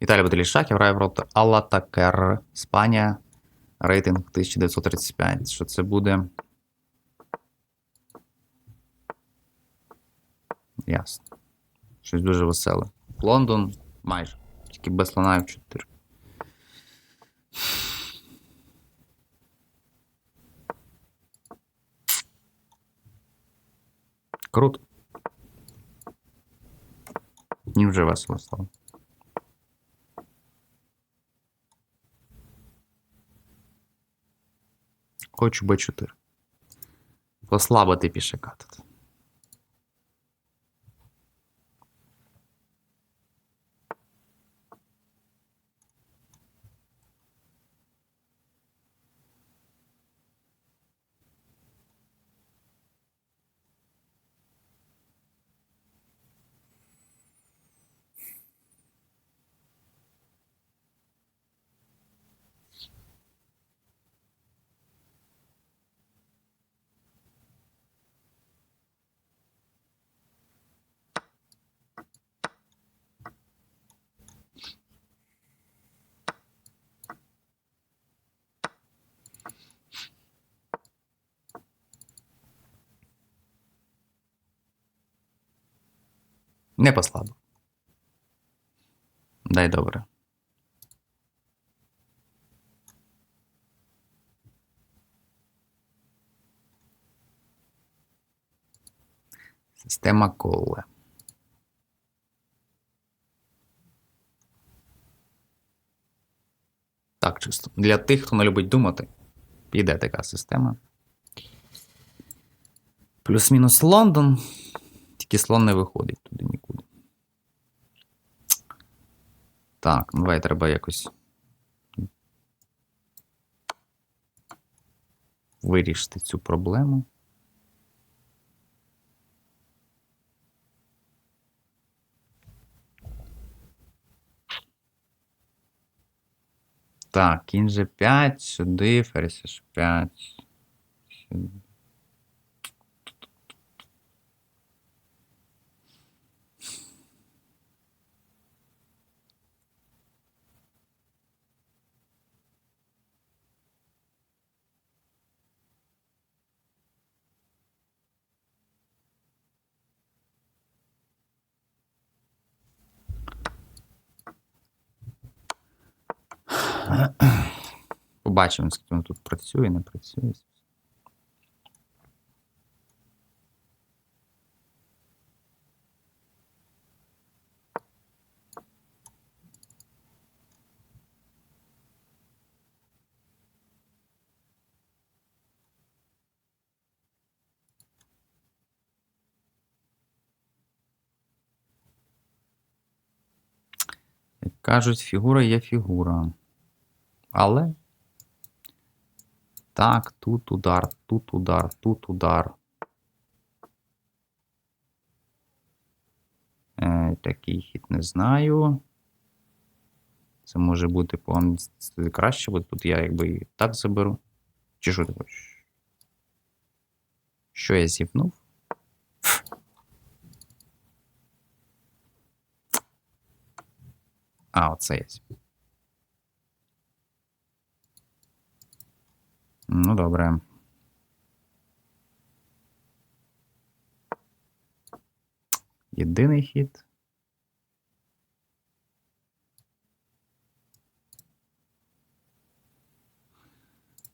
Італія Баталій Шахів грає проти Алатакер. Іспанія. Рейтинг 1935. Що це буде? Ясно. Щось дуже веселе. Лондон майже. Тільки без слона в 4. Круто. Мені вже весело стало. Хочу Б4. Послабити пішака тут. Не послабив. Дай добре. Система Коле. Так, чисто. Для тих, хто не любить думати, піде така система. Плюс-мінус Лондон. Тільки слон не виходить туди нікуди. Так, ну давай треба якось. Вирішити цю проблему. Так, кінь же 5, сюди, ферзь ж 5. Сюди. Побачимо, скільки він тут працює, не працює. Кажуть, фігура є фігура. Але. Так, тут удар, тут удар, тут удар. Е, такий хід не знаю. Це може бути. Це краще, бо тут я якби і так заберу. Чи що ти хочеш? Що я зівнув? А, оце я зівнув. Ну, добре. Єдиний хід.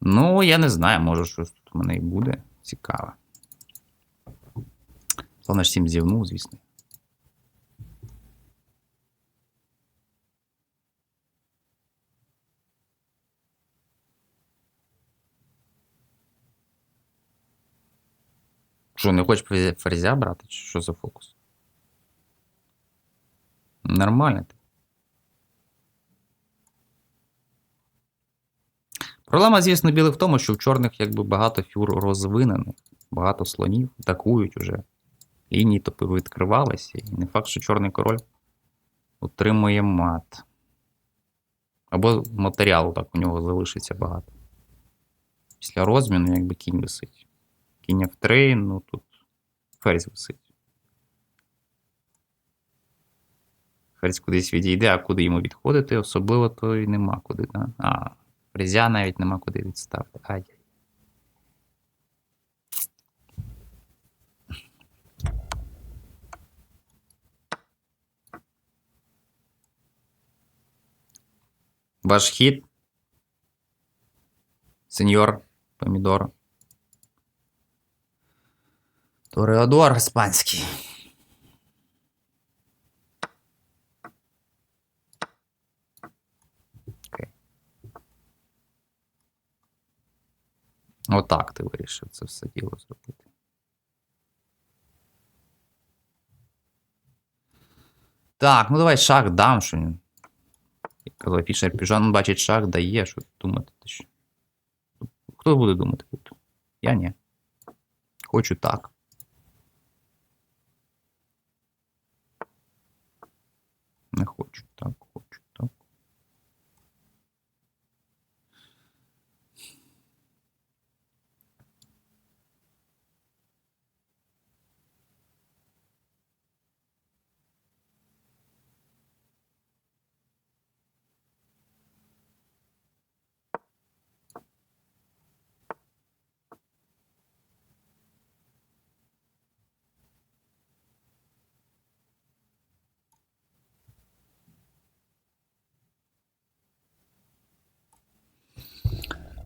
Ну, я не знаю, може щось тут у мене і буде цікаве. Славно ж всім зівнув, звісно. Що, не хочеш ферзя брати? Чи що за фокус? Нормально ти. Проблема, звісно, білих в тому, що в чорних якби багато фюр розвинено, багато слонів атакують уже. Лінії топи відкривалися, і не факт, що чорний король отримує мат. Або матеріалу так у нього залишиться багато. Після розміну, якби кінь висить. Кінь F3, ну тут ферзь висить. Ферзь кудись відійде, а куди йому відходити, особливо то й нема куди. Да? А, фрезя навіть нема куди відставити. Ай. Ваш хід. Сеньор Помідор. Тореодор іспанський. Окей. Отак ти вирішив це все діло зробити. Так, ну давай шах дам, що. він. Як казав Фішер, Піжан бачить шах, дає, що думати. Ти що? Хто буде думати тут? Я ні. Хочу так. Не хочу, так.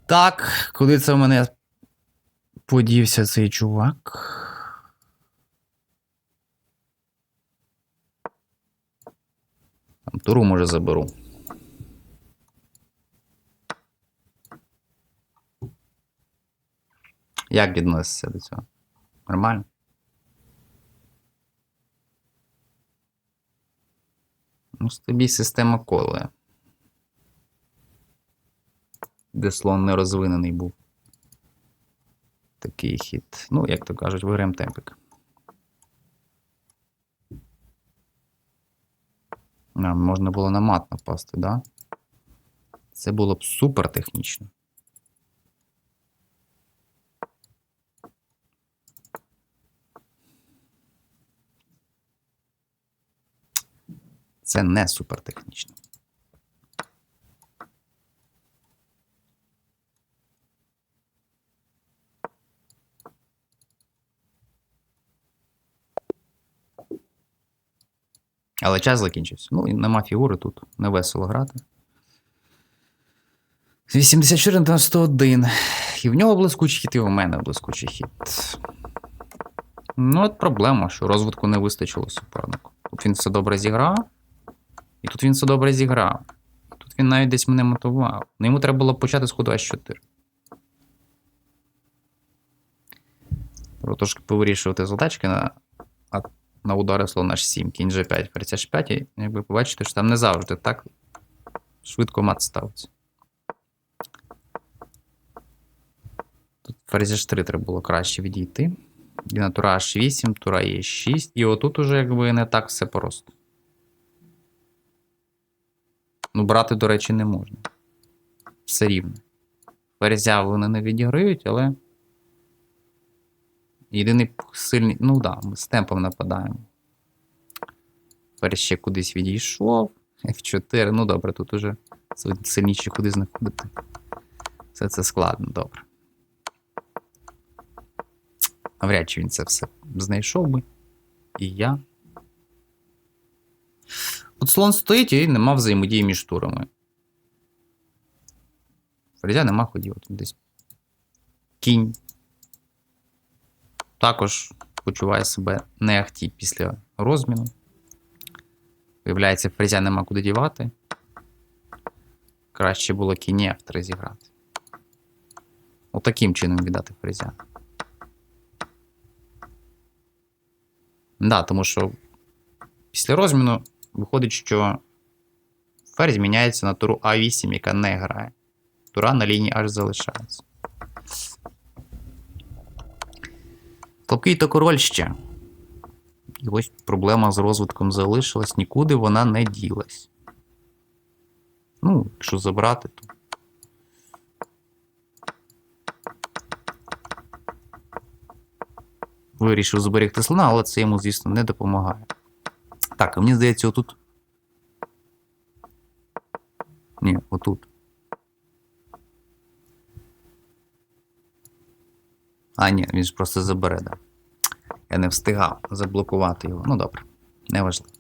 Так, куди це в мене подівся цей чувак? Туру може заберу. Як відносишся до цього? Нормально? Ну, тобі система коле. Де слон не розвинений був. Такий хід. Ну, як то кажуть, виграємо темпик. А, можна було на мат напасти, да? Це було б супер технічно. Це не супер технічно. Але час закінчився. Ну, і нема фігури тут. Не весело грати. 84 на 101. І в нього блискучий хід, і в мене блискучий хід. Ну, от проблема, що розвитку не вистачило супернику. Тут він все добре зіграв. І тут він все добре зіграв. Тут він навіть десь мене мотивував. Ну йому треба було почати з ходу H4. Треба трошки повирішувати задачки на, на удари слон H7, кінь G5, ферзь H5, і якби побачите, що там не завжди так швидко мат ставиться. Тут ферзь H3 треба було краще відійти. І на тура H8, тура Е6, і отут уже якби не так все просто. Ну, брати, до речі, не можна. Все рівно. Ферзя вони не відіграють, але. Єдиний сильний. Ну да, ми з темпом нападаємо. Ферзь ще кудись відійшов. F4. Ну добре, тут уже сильніші ходи знаходити. Все це складно, добре. Навряд чи він це все знайшов би. І я. От слон стоїть і нема взаємодії між турами. Ферзя нема ходів. Десь. Кінь. Також почуває себе не ахті після розміну. Виявляється, фрезя нема куди дівати. Краще було кінь F3 зіграти. Отаким чином віддати фрезя. Да, тому що після розміну виходить, що ферзь міняється на туру А8, яка не грає. Тура на лінії аж залишається. Слабкий то король ще. І ось проблема з розвитком залишилась, нікуди вона не ділась. Ну, якщо забрати, то. Вирішив зберегти слона, але це йому, звісно, не допомагає. Так, а мені здається, отут. Ні, отут. А, ні, він ж просто забере, да. Я не встигав заблокувати його. Ну добре, неважливо.